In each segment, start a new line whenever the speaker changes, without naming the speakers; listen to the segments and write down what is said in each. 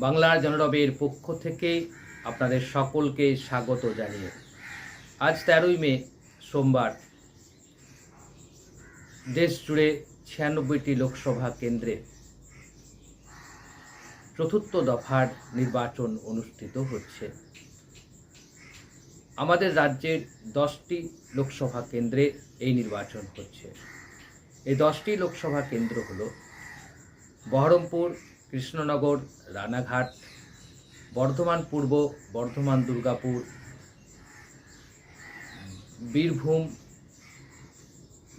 বাংলার জনরবের পক্ষ থেকে আপনাদের সকলকে স্বাগত জানিয়ে আজ তেরোই মে, সোমবার, দেশ জুড়ে ছিয়ানব্বইটি লোকসভা কেন্দ্রে চতুর্থ দফার নির্বাচন অনুষ্ঠিত হচ্ছে। আমাদের রাজ্যের দশটি লোকসভা কেন্দ্রে এই নির্বাচন হচ্ছে। এই দশটি লোকসভা কেন্দ্র হল বহরমপুর কৃষ্ণনগর, রানাঘাট, বর্ধমান পূর্ব, বর্ধমান দুর্গাপুর, বীরভূম,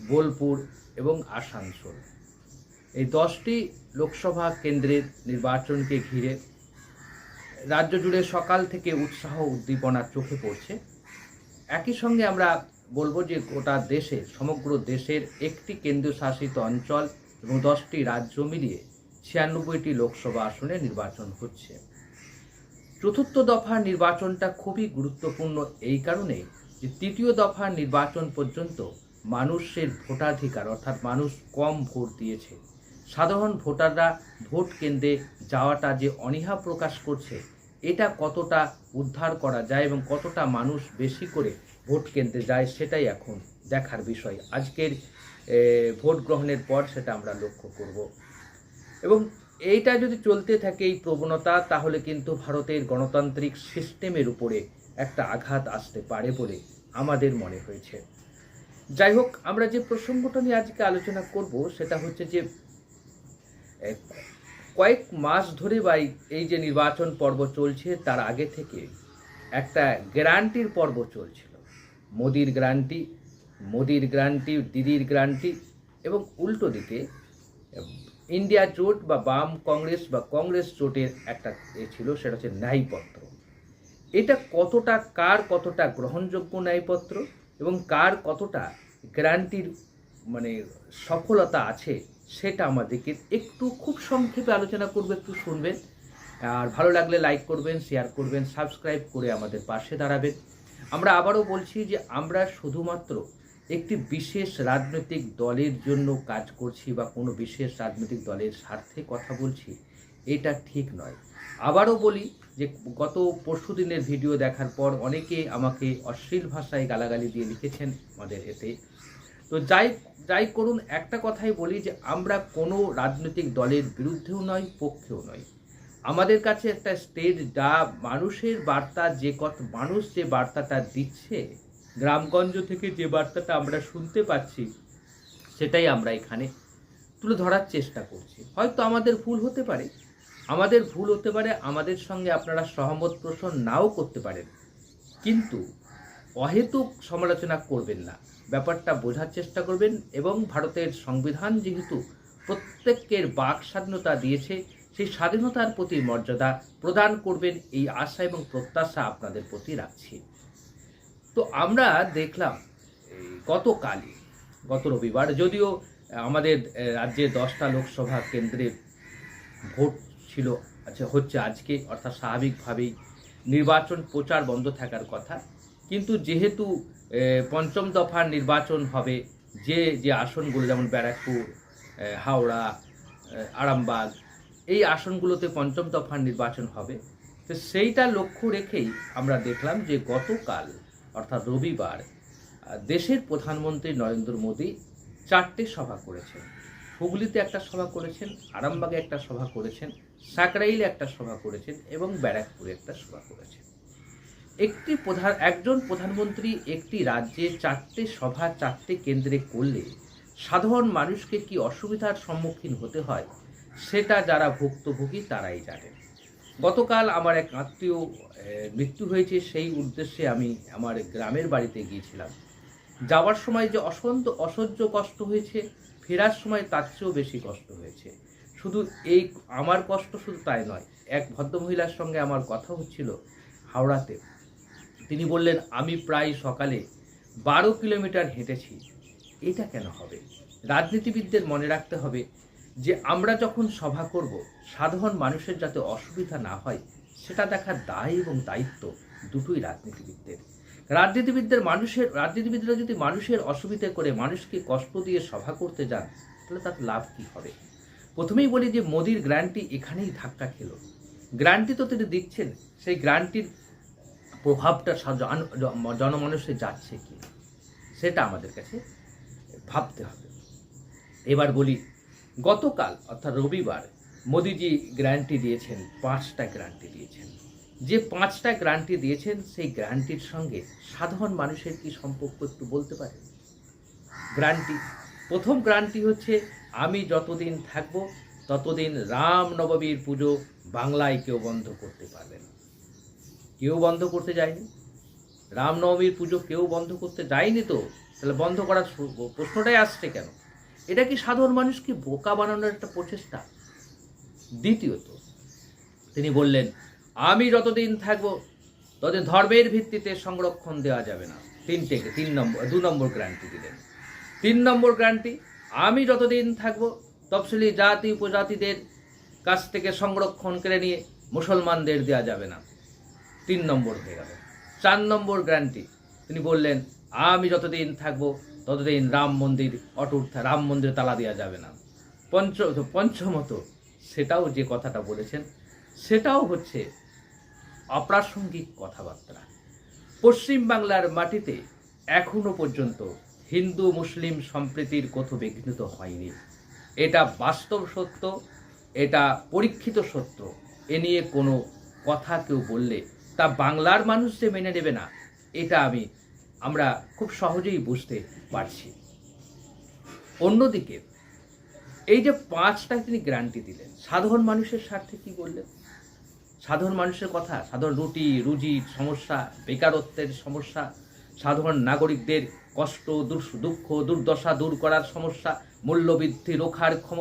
বোলপুর এবং আসানসোল। এই দশটি লোকসভা কেন্দ্রের নির্বাচনকে ঘিরে রাজ্য জুড়ে সকাল থেকে উৎসাহ উদ্দীপনা চোখে পড়ছে। একই সঙ্গে আমরা বলব যে গোটা দেশে, সমগ্র দেশের একটি কেন্দ্রশাসিত অঞ্চল এবং দশটি রাজ্য মিলিয়ে ছিয়ানব্বইটি লোকসভা আসনে নির্বাচন হচ্ছে। চতুর্থ দফার নির্বাচনটা খুবই গুরুত্বপূর্ণ এই কারণে যে তৃতীয় দফার নির্বাচন পর্যন্ত মানুষের ভোটাধিকার, অর্থাৎ মানুষ কম ভোট দিয়েছে। সাধারণ ভোটাররা ভোট কেন্দ্রে যাওয়াটা যে অনীহা প্রকাশ করছে, এটা কতটা উদ্ধার করা যায় এবং কতটা মানুষ বেশি করে ভোট কেন্দ্রে যায় সেটাই এখন দেখার বিষয়। আজকের ভোট গ্রহণের পর সেটা আমরা লক্ষ্য করব। এবং এইটা যদি চলতে থাকে এই প্রবণতা, তাহলে কিন্তু ভারতের গণতান্ত্রিক সিস্টেমের উপরে একটা আঘাত আসতে পারে বলে আমাদের মনে হয়েছে। যাই হোক, আমরা যে প্রসঙ্গটা নিয়ে আজকে আলোচনা করব, সেটা হচ্ছে যে কয়েক মাস ধরে বা এই- যে নির্বাচন পর্ব চলছে, তার আগে থেকে একটা গ্যারান্টির পর্ব চলছিল। মোদির গ্যারান্টি মোদির গ্যারান্টি, দিদির গ্যারান্টি এবং উল্টো দিকে ইন্ডিয়া জোট বা বাম কংগ্রেস বা কংগ্রেস জোটের একটা এ ছিল, সেটা হচ্ছে ন্যায়পত্র। এটা কতটা, কার কতটা গ্রহণযোগ্য ন্যায়পত্র এবং কার কতটা গ্যারান্টির মানে সফলতা আছে, সেটা আমাদেরকে একটু খুব সংক্ষেপে আলোচনা করব, একটু শুনবেন। আর ভালো লাগলে লাইক করবেন শেয়ার করবেন সাবস্ক্রাইব করে আমাদের পাশে দাঁড়াবেন। আমরা আবারও বলছি যে আমরা শুধুমাত্র একটি বিশেষ রাজনৈতিক দলের জন্য কাজ করছি বা কোনো বিশেষ রাজনৈতিক দলের স্বার্থে কথা বলছি, এটা ঠিক নয়। আবারও বলি যে গত পরশু দিনের ভিডিও দেখার পর অনেকে আমাকে অশ্লীল ভাষায় গালাগালি দিয়ে লিখেছেন আমাদের এতে। তো যাই যাই করুন, একটা কথাই বলি যে আমরা কোনো রাজনৈতিক দলের বিরুদ্ধেও নয়, পক্ষেও নয়। আমাদের কাছে একটা স্টেজ যা মানুষের বার্তা, যে কত, মানুষ যে বার্তাটা দিচ্ছে গ্রামগঞ্জ থেকে যে বার্তাটা আমরা শুনতে পাচ্ছি, সেটাই আমরা এখানে তুলে ধরার চেষ্টা করছি। হয়তো আমাদের ভুল হতে পারে। আমাদের ভুল হতে পারে, আমাদের সঙ্গে আপনারা সহমত পোষণ নাও করতে পারেন। কিন্তু অহেতুক সমালোচনা করবেন না। ব্যাপারটা বোঝার চেষ্টা করবেন এবং ভারতের সংবিধান যেহেতু প্রত্যেকের বাক স্বাধীনতা দিয়েছে, সেই স্বাধীনতার প্রতি মর্যাদা প্রদান করবেন এই আশা এবং প্রত্যাশা আপনাদের প্রতি রাখছি। তো আমরা দেখলাম গতকালই, গত রবিবার যদিও, আমাদের রাজ্যে দশটা লোকসভা কেন্দ্রের ভোট ছিল আচ্ছা হচ্ছে আজকে, অর্থাৎ স্বাভাবিকভাবেই নির্বাচন প্রচার বন্ধ থাকার কথা। কিন্তু যেহেতু পঞ্চম দফার নির্বাচন হবে, যে যে আসনগুলো যেমন ব্যারাকপুর হাওড়া আরামবাগ, এই আসনগুলোতে পঞ্চম দফার নির্বাচন হবে, তো সেইটা লক্ষ্য রেখেই আমরা দেখলাম যে গতকাল অর্থাৎ রবিবার দেশের প্রধানমন্ত্রী নরেন্দ্র মোদী চারটে সভা করেছেন। হুগলিতে একটা সভা করেছেন, আরামবাগে একটা সভা করেছেন, সাকরাইলে একটা সভা করেছেন এবং ব্যারাকপুরে একটা সভা করেছেন। একটি প্রধান, একজন প্রধানমন্ত্রী একটি রাজ্যে চারটে সভা চারটে কেন্দ্রে করলে সাধারণ মানুষকে কি অসুবিধার সম্মুখীন হতে হয়, সেটা যারা ভুক্তভোগী তারাই জানেন। গতকাল আমার এক আত্মীয় মৃত্যু হয়েছে, সেই উদ্দেশ্যে আমি আমার গ্রামের বাড়িতে গিয়েছিলাম। যাওয়ার সময় যে অসন্ত, অসহ্য কষ্ট হয়েছে, ফেরার সময় তার চেয়েও বেশি কষ্ট হয়েছে। শুধু এই আমার কষ্ট শুধু তাই নয়, এক ভদ্রমহিলার সঙ্গে আমার কথা হচ্ছিল হাওড়াতে। তিনি বললেন, আমি প্রায় সকালে বারো কিলোমিটার হেঁটেছি। এটা কেন হবে? রাজনীতিবিদদের মনে রাখতে হবে যে আমরা যখন সভা করব, সাধারণ মানুষের যাতে অসুবিধা না হয়, সেটা দেখার দায় এবং দায়িত্ব দুটোই রাজনীতিবিদদের। রাজনীতিবিদদের মানুষের, রাজনীতিবিদরা যদি মানুষের অসুবিধা করে মানুষকে কষ্ট দিয়ে সভা করতে যান, তাহলে তার লাভ কি হবে? প্রথমেই বলি যে মোদির গ্র্যান্ডটি এখানেই ধাক্কা খেল। গ্রান্টি তো তিনি দিচ্ছেন, সেই গ্রান্টির প্রভাবটা জনমানুষে যাচ্ছে কি সেটা আমাদের কাছে ভাবতে হবে। এবার বলি গতকাল, অর্থাৎ রবিবার, মোদিজি গ্যারান্টি দিয়েছেন, পাঁচটা গ্যারান্টি দিয়েছেন। যে পাঁচটা গ্যারান্টি দিয়েছেন, সেই গ্যারান্টির সঙ্গে সাধারণ মানুষের কি সম্পর্ক একটু বলতে পারেন? গ্যারান্টি। প্রথম গ্যারান্টি হচ্ছে, আমি যতদিন থাকব, ততদিন রাম নবমীর পুজো বাংলায় কেউ বন্ধ করতে পারবে না। কেউ বন্ধ করতে যায়নি। রামনবমীর পুজো কেউ বন্ধ করতে যায়নি তো? তাহলে বন্ধ করার প্রশ্নটাই আসছে কেন? এটা কি সাধারণ মানুষকে বোকা বানানোর একটা প্রচেষ্টা? দ্বিতীয়ত, তিনি বললেন, আমি যতদিন থাকব ততদিন ধর্মের ভিত্তিতে সংরক্ষণ দেওয়া যাবে না। তিনটে তিন নম্বর, দু নম্বর গ্যারান্টি দিলেন। তিন নম্বর গ্যারান্টি আমি যতদিন থাকব, তফসিলি জাতি উপজাতিদের কাছ থেকে সংরক্ষণ করে নিয়ে মুসলমানদের দেওয়া যাবে না। তিন নম্বর হয়ে গেল। চার নম্বর গ্যারান্টি তিনি বললেন, আমি যতদিন থাকব ততদিন রাম মন্দির অটুট রাম মন্দিরে তালা দেওয়া যাবে না। পঞ্চ পঞ্চমত, সেটাও যে কথাটা বলেছেন, সেটাও হচ্ছে অপ্রাসঙ্গিক কথাবার্তা। পশ্চিম বাংলার মাটিতে এখনও পর্যন্ত হিন্দু, মুসলিম সম্প্রীতির কোথাও বিঘ্নিত হয়নি। এটা বাস্তব সত্য, এটা পরীক্ষিত সত্য। এ নিয়ে কোনো কথা কেউ বললে তা বাংলার মানুষ যে মেনে নেবে না, এটা আমি আমরা খুব সহজেই বুঝতে পারছি। অন্যদিকে, এই যে পাঁচটা তিনি গ্যারান্টি দিলেন, সাধারণ মানুষের স্বার্থে কি বললেন? সাধারণ মানুষের কথা, সাধারণ রুটি রুজির সমস্যা, বেকারত্বের সমস্যা, সাধারণ নাগরিকদের কষ্ট দুঃখ, দুর্দশা দূর করার সমস্যা, মূল্যবৃদ্ধি রোখার ক্ষম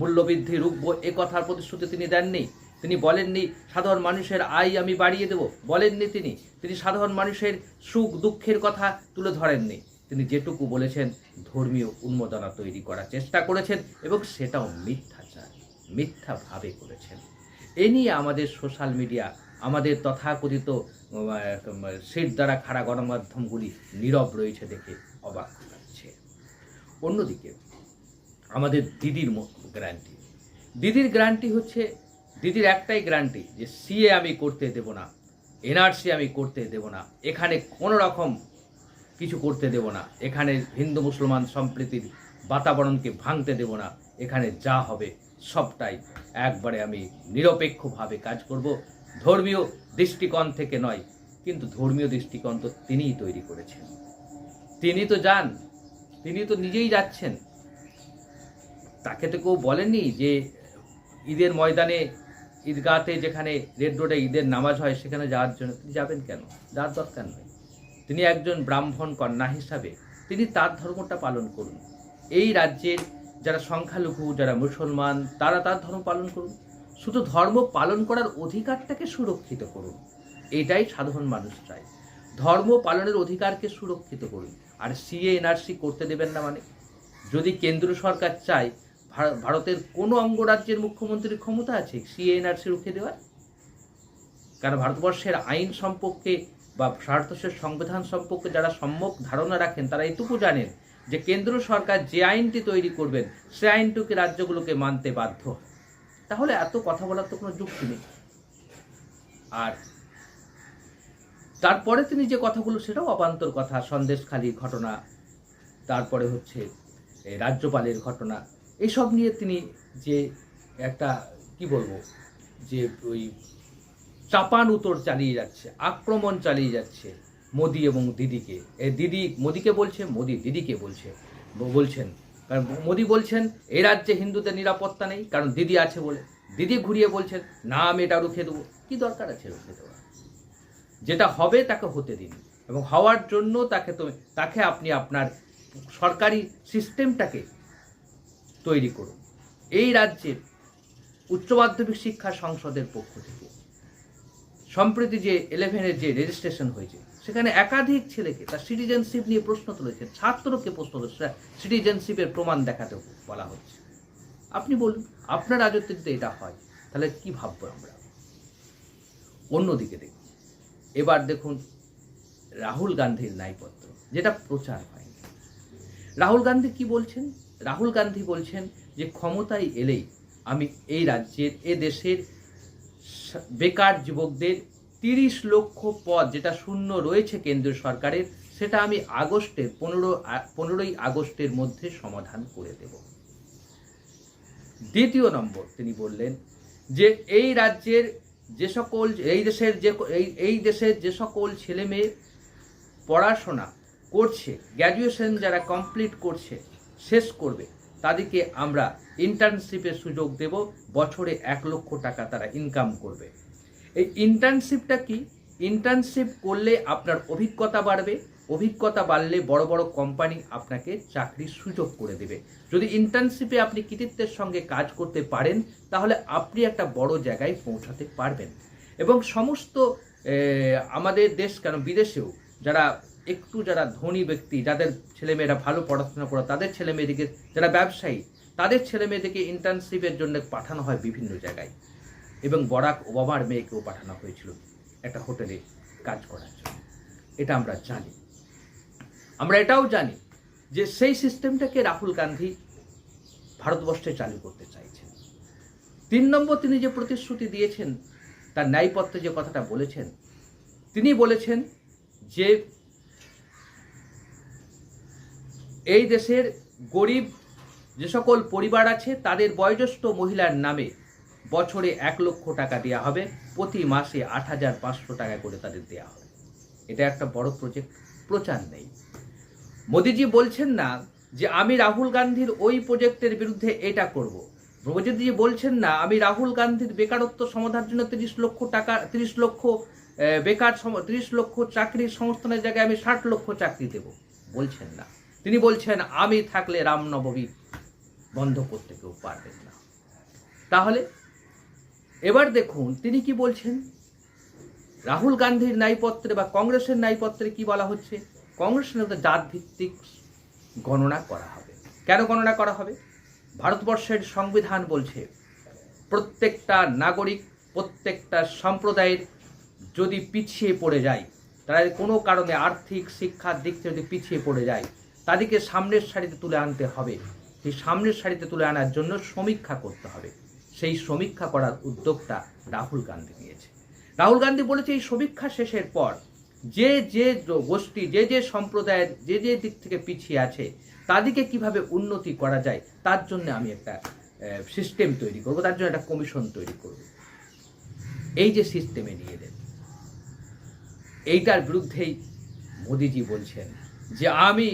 মূল্যবৃদ্ধি রুখবো, এ কথার প্রতিশ্রুতি তিনি দেননি। তিনি বলেননি, সাধারণ মানুষের আয় আমি বাড়িয়ে দেব। বলেননি তিনি। তিনি সাধারণ মানুষের সুখ দুঃখের কথা তুলে ধরেননি। তিনি যেটুকু বলেছেন, ধর্মীয় উন্মোদনা তৈরি করার চেষ্টা করেছেন এবং সেটাও মিথ্যাচার মিথ্যাভাবে করেছেন। এ নিয়ে আমাদের সোশ্যাল মিডিয়া, আমাদের তথাকথিত সেট দ্বারা খাড়া গণমাধ্যমগুলি নীরব রয়েছে দেখে অবাক লাগছে অন্যদিকে, আমাদের দিদির গ্যারান্টি। দিদির গ্যারান্টি হচ্ছে দিদির একটাই গ্যারান্টি যে সিএ আমি করতে দেব না এনআরসি আমি করতে দেব না, এখানে কোনো রকম কিছু করতে দেব না, এখানে হিন্দু মুসলমান সম্প্রীতির বাতাবরণকে ভাঙতে দেব না, এখানে যা হবে সবটাই একবারে আমি নিরপেক্ষভাবে কাজ করব। ধর্মীয় দৃষ্টিকোণ থেকে নয়, কিন্তু ধর্মীয় দৃষ্টিকোণ তো তিনিই তৈরি করেছেন। তিনি তো যান, তিনি তো নিজেই যাচ্ছেন। তাকে তো কেউ বলেননি যে ঈদের ময়দানে ঈদগাতে যেখানে রেড রোডে ঈদের নামাজ হয়, সেখানে যাওয়ার জন্য তিনি যাবেন কেন? যাওয়ার দরকার নয় তিনি একজন ব্রাহ্মণ কন্যা হিসাবে তিনি তার ধর্মটা পালন করুন। এই রাজ্যের যারা সংখ্যালঘু, যারা মুসলমান, তারা তার ধর্ম পালন করুন। শুধু ধর্ম পালন করার অধিকারটাকে সুরক্ষিত করুন। এটাই সাধারণ মানুষ চায়। ধর্ম পালনের অধিকারকে সুরক্ষিত করুন। আর সিএ এনআরসি করতে দেবেন না মানে? যদি কেন্দ্র সরকার চায় ভারতের কোনো অঙ্গরাজ্যের মুখ্যমন্ত্রীর ক্ষমতা আছে? সিএ এনআরসি রুখে দেওয়ার? কারণ ভারতবর্ষের আইন সম্পর্কে বা ভারতবর্ষের সংবিধান সম্পর্কে যারা সম্যক ধারণা রাখেন, তারা এটুকু জানেন যে কেন্দ্র সরকার যে আইনটি তৈরি করবেন, সে আইনটুকে রাজ্যগুলোকে মানতে বাধ্য। তাহলে এত কথা বলার তো কোনো যুক্তি নেই। আর তারপরে তিনি যে কথাগুলো, সেটাও অবান্তর কথা, সন্দেশখালির ঘটনা, তারপরে হচ্ছে রাজ্যপালের ঘটনা এইসব নিয়ে তিনি যে একটা, কি বলব, যে ওই চাপান উত্তর চালিয়ে যাচ্ছে, আক্রমণ চালিয়ে যাচ্ছে মোদি এবং দিদিকে। এ দিদি মোদিকে বলছে, মোদি দিদিকে বলছে বলছেন। কারণ মোদি বলছেন, এ রাজ্যে হিন্দুদের নিরাপত্তা নেই, কারণ দিদি আছে বলে। দিদি ঘুরিয়ে বলছেন, না, আমি এটা রুখে দেবো। কি দরকার আছে রুখে দেওয়া যেটা হবে তাকে হতে দিন। এবং হওয়ার জন্য তাকে তো তাকে আপনি আপনার সরকারি সিস্টেমটাকে তৈরি করুন। এই রাজ্যের উচ্চ মাধ্যমিক শিক্ষা সংসদের পক্ষ থেকে সম্প্রতি যে ইলেভেনের যে রেজিস্ট্রেশন হয়েছে, সেখানে একাধিক ছেলেকে তার সিটিজেনশিপ নিয়ে প্রশ্ন তুলেছে ছাত্রকে প্রশ্ন তুলেছে সিটিজেনশিপের প্রমাণ দেখাতে বলা হচ্ছে। আপনি বলুন, আপনার রাজত্বে যদি এটা হয়, তাহলে কি ভাববো আমরা? অন্যদিকে দেখুন, এবার দেখুন রাহুল গান্ধীর ন্যায়পত্র যেটা প্রচার হয়নি। রাহুল গান্ধী কি বলছেন? রাহুল গান্ধী বলছেন যে ক্ষমতায় এলেই আমি এই রাজ্যের, এ দেশের বেকার যুবকদের তিরিশ লক্ষ পদ যেটা শূন্য রয়েছে কেন্দ্রীয় সরকারের, সেটা আমি আগস্টের পনেরো, পনেরোই আগস্টের মধ্যে সমাধান করে দেব। দ্বিতীয় নম্বর তিনি বললেন যে এই রাজ্যের যে সকল, এই দেশের যে, এই দেশের যে সকল ছেলে মেয়ে পড়াশোনা করছে গ্র্যাজুয়েশন যারা কমপ্লিট করছে শেষ করবে। তাদেরকে আমরা ইন্টার্নশিপের সুযোগ দেব, বছরে এক লক্ষ টাকা তারা ইনকাম করবে। এই ইন্টার্নশিপটা কি? ইন্টার্নশিপ করলে আপনার অভিজ্ঞতা বাড়বে, অভিজ্ঞতা বাড়লে বড় বড় কোম্পানি আপনাকে চাকরির সুযোগ করে দেবে। যদি ইন্টার্নশিপে আপনি কৃতিত্বের সঙ্গে কাজ করতে পারেন, তাহলে আপনি একটা বড় জায়গায় পৌঁছাতে পারবেন। এবং সমস্ত আমাদের দেশ কেন বিদেশেও যারা একটু যারা ধনী ব্যক্তি, যাদের ছেলেমেয়েরা ভালো পড়াশোনা করে, তাদের ছেলেমেয়েদেরকে, যারা ব্যবসায়ী, তাদের ছেলেমেয়েদেরকে ইন্টার্নশিপের জন্য পাঠানো হয় বিভিন্ন জায়গায়। এবং বরাক ওবামার মেয়েকেও পাঠানো হয়েছিল একটা হোটেলে কাজ করার জন্য। এটা আমরা জানি। আমরা এটাও জানি যে সেই সিস্টেমটাকে রাহুল গান্ধী ভারতবর্ষে চালু করতে চাইছেন। তিন নম্বর তিনি যে প্রতিশ্রুতি দিয়েছেন, তার ন্যায়পত্রে যে কথাটা বলেছেন, তিনি বলেছেন যে এই দেশের গরিব যে সকল পরিবার আছে, তাদের বয়োজ্যেষ্ঠ মহিলার নামে বছরে এক লক্ষ টাকা দেওয়া হবে। প্রতি মাসে আট হাজার পাঁচশো টাকা করে তাদের দেওয়া হবে। এটা একটা বড় প্রজেক্ট প্রচার নেই। মোদিজি বলছেন না যে, আমি রাহুল গান্ধীর ওই প্রজেক্টের বিরুদ্ধে এটা করব। মোদিজি বলছেন না, আমি রাহুল গান্ধীর বেকারত্ব সমাধানের জন্য তিরিশ লক্ষ টাকা, তিরিশ লক্ষ বেকার তিরিশ লক্ষ চাকরির সংস্থানের জায়গায় আমি ষাট লক্ষ চাকরি দেব। বলছেন না। তিনি বলছেন, আমি থাকলে রামনবমী বন্ধ করতে কেউ পারবেন না। তাহলে এবার দেখুন, তিনি কি বলছেন? রাহুল গান্ধীর ন্যায়পত্রে বা কংগ্রেসের ন্যায়পত্রে কি বলা হচ্ছে? কংগ্রেসের মধ্যে জাত ভিত্তিক গণনা করা হবে। কেন গণনা করা হবে? ভারতবর্ষের সংবিধান বলছে, প্রত্যেকটা নাগরিক, প্রত্যেকটা সম্প্রদায়ের যদি পিছিয়ে পড়ে যায় তারা কোনো কারণে আর্থিক শিক্ষার দিক থেকে যদি পিছিয়ে পড়ে যায় তাদেরকে সামনের সারিতে তুলে আনতে হবে। সেই সামনের সারিতে তুলে আনার জন্য সমীক্ষা করতে হবে। সেই সমীক্ষা করার উদ্যোগটা রাহুল গান্ধী নিয়েছে। রাহুল গান্ধী বলেছে, এই সমীক্ষা শেষের পর যে যে গোষ্ঠী, যে যে সম্প্রদায়ের, যে যে দিক থেকে পিছিয়ে আছে, তাদেরকে কীভাবে উন্নতি করা যায়, তার জন্য আমি একটা সিস্টেম তৈরি করব, তার জন্য একটা কমিশন তৈরি করব। এই যে সিস্টেমে নিয়ে দেন এইটার বিরুদ্ধেই মোদিজি বলছেন যে, আমি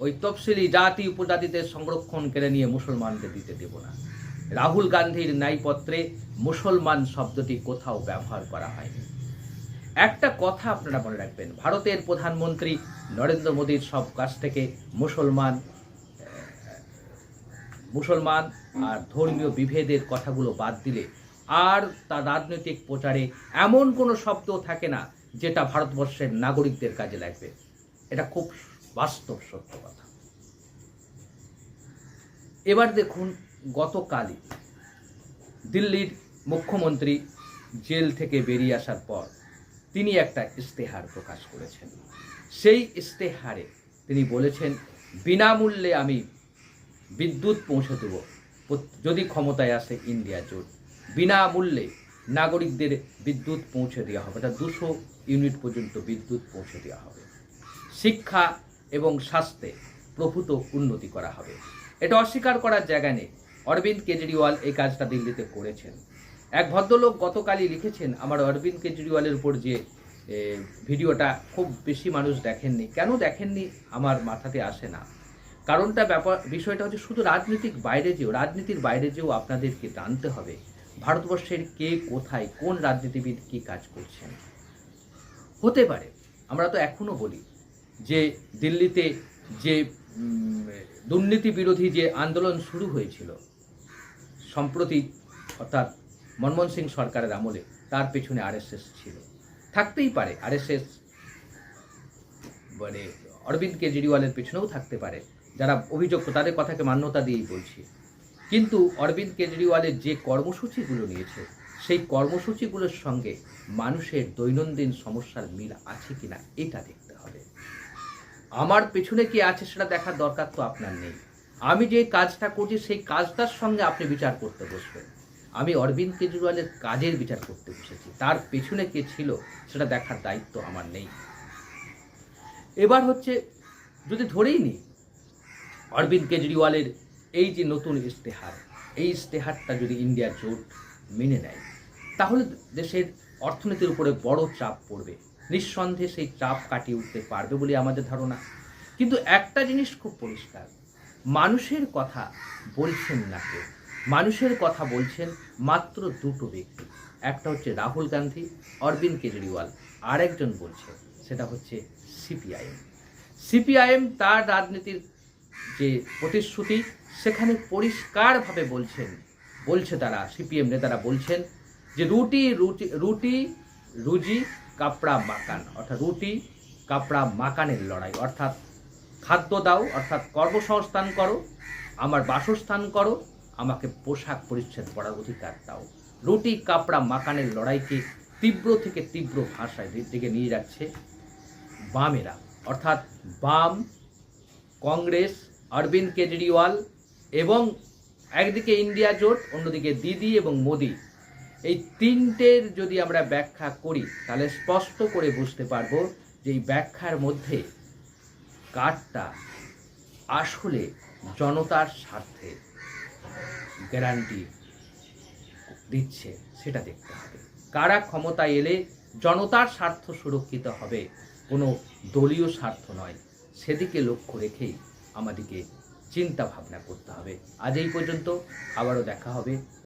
ওই তফসিলি জাতি উপজাতিদের সংরক্ষণ কেড়ে নিয়ে মুসলমানদের দিতে দেব না। রাহুল গান্ধীর ন্যায়পত্রে মুসলমান শব্দটি কোথাও ব্যবহার করা হয়নি। একটা কথা আপনারা মনে রাখবেন, ভারতের প্রধানমন্ত্রী নরেন্দ্র মোদীর সব কাছ থেকে মুসলমান মুসলমান আর ধর্মীয় বিভেদের কথাগুলো বাদ দিলে আর তার রাজনৈতিক প্রচারে এমন কোনো শব্দ থাকে না যেটা ভারতবর্ষের নাগরিকদের কাজে লাগবে। এটা খুব বাস্তব সত্য কথা এবার দেখুন গতকালই দিল্লির মুখ্যমন্ত্রী জেল থেকে বেরিয়ে আসার পর তিনি একটা ইস্তেহার প্রকাশ করেছেন। সেই ইস্তেহারে তিনি বলেছেন, বিনামূল্যে আমি বিদ্যুৎ পৌঁছে দেব। যদি ক্ষমতায় আসে ইন্ডিয়া জোট, বিনামূল্যে নাগরিকদের বিদ্যুৎ পৌঁছে দেওয়া হবে। এটা দুশো ইউনিট পর্যন্ত বিদ্যুৎ পৌঁছে দেওয়া হবে। শিক্ষা এবং স্বাস্থ্যে প্রভূত উন্নতি করা হবে। এটা অস্বীকার করার জায়গা নেই। অরবিন্দ কেজরিওয়াল এই কাজটা দিল্লিতে করেছেন। এক ভদ্রলোক গতকালই লিখেছেন, আমার অরবিন্দ কেজরিওয়ালের উপর যে ভিডিওটা খুব বেশি মানুষ দেখেননি। কেন দেখেননি? আমার মাথাতে আসে না। কারণটা ব্যাপার বিষয়টা হচ্ছে শুধু রাজনীতিক বাইরে যেও, রাজনীতির বাইরে যেও আপনাদেরকে জানতে হবে, ভারতবর্ষের কে কোথায়, কোন রাজনীতিবিদ কী কাজ করছেন। হতে পারে, আমরা তো এখনও বলি যে দিল্লিতে যে দুর্নীতি বিরোধী যে আন্দোলন শুরু হয়েছিল, সম্প্রতি অর্থাৎ মনমোহন সিং সরকারের আমলে, তার পেছনে আরএসএস ছিল। থাকতেই পারে, আরএসএস মানে অরবিন্দ কেজরিওয়ালের পেছনেও থাকতে পারে। যারা অভিযোগ, তাদের কথাকে মান্যতা দিয়েই বলছি। কিন্তু অরবিন্দ কেজরিওয়ালের যে কর্মসূচিগুলো নিয়েছে, সেই কর্মসূচিগুলোর সঙ্গে মানুষের দৈনন্দিন সমস্যার মিল আছে কিনা, এটা দেখতে হবে। আমার পেছনে কি আছে সেটা দেখার দরকার তো আপনার নেই। আমি যে কাজটা করছি, সেই কাজটার সঙ্গে আপনি বিচার করতে বসবেন। আমি অরবিন্দ কেজরিওয়ালের কাজের বিচার করতে বসেছি। তার পেছনে কে ছিল সেটা দেখার দায়িত্ব আমার নেই। এবার হচ্ছে, যদি ধরেই নিই, অরবিন্দ কেজরিওয়ালের এই যে নতুন ইশতেহার, এই ইশতেহারটা যদি ইন্ডিয়া জোট মেনে নেয়, তাহলে দেশের অর্থনীতির উপরে বড় চাপ পড়বে। নিঃসন্দেহে সেই চাপ কাটিয়ে উঠতে পারবে বলে আমাদের ধারণা। কিন্তু একটা জিনিস খুব পরিষ্কার, মানুষের কথা বলছেন না কেউ। মানুষের কথা বলছেন মাত্র দুটো ব্যক্তি, একটা হচ্ছে রাহুল গান্ধী, অরবিন্দ কেজরিওয়াল, আরেকজন বলছে সেটা হচ্ছে সিপিআইএম। সিপিআইএম তার রাজনীতির যে প্রতিশ্রুতি, সেখানে পরিষ্কারভাবে বলছেন, বলছে তারা, সিপিএম নেতারা বলছেন যে রুটি রুটি রুটি, রুজি কাপড়া মাকান অর্থাৎ রুটি, কাপড়া মাকানের লড়াই, অর্থাৎ খাদ্য দাও, অর্থাৎ কর্মসংস্থান করো, আমার বাসস্থান করো, আমাকে পোশাক পরিচ্ছদ পরার অধিকার দাও। রুটি, কাপড়া মাকানের লড়াইকে তীব্র থেকে তীব্র ভাষায় দিকে নিয়ে যাচ্ছে বামেরা, অর্থাৎ বাম, কংগ্রেস, অরবিন্দ কেজরিওয়াল এবং একদিকে ইন্ডিয়া জোট, অন্যদিকে দিদি এবং মোদি। এই তিনটের যদি আমরা ব্যাখ্যা করি, তাহলে স্পষ্ট করে বুঝতে পারব যে এই ব্যাখ্যার মধ্যে কারটা আসলে জনতার স্বার্থে গ্যারান্টি দিচ্ছে, সেটা দেখতে হবে। কারা ক্ষমতায় এলে জনতার স্বার্থ সুরক্ষিত হবে? কোনো দলীয় স্বার্থ নয়। সেদিকে লক্ষ্য রেখেই আমাদেরকে চিন্তা ভাবনা করতে হবে। আজ এই পর্যন্ত, আবারও দেখা হবে।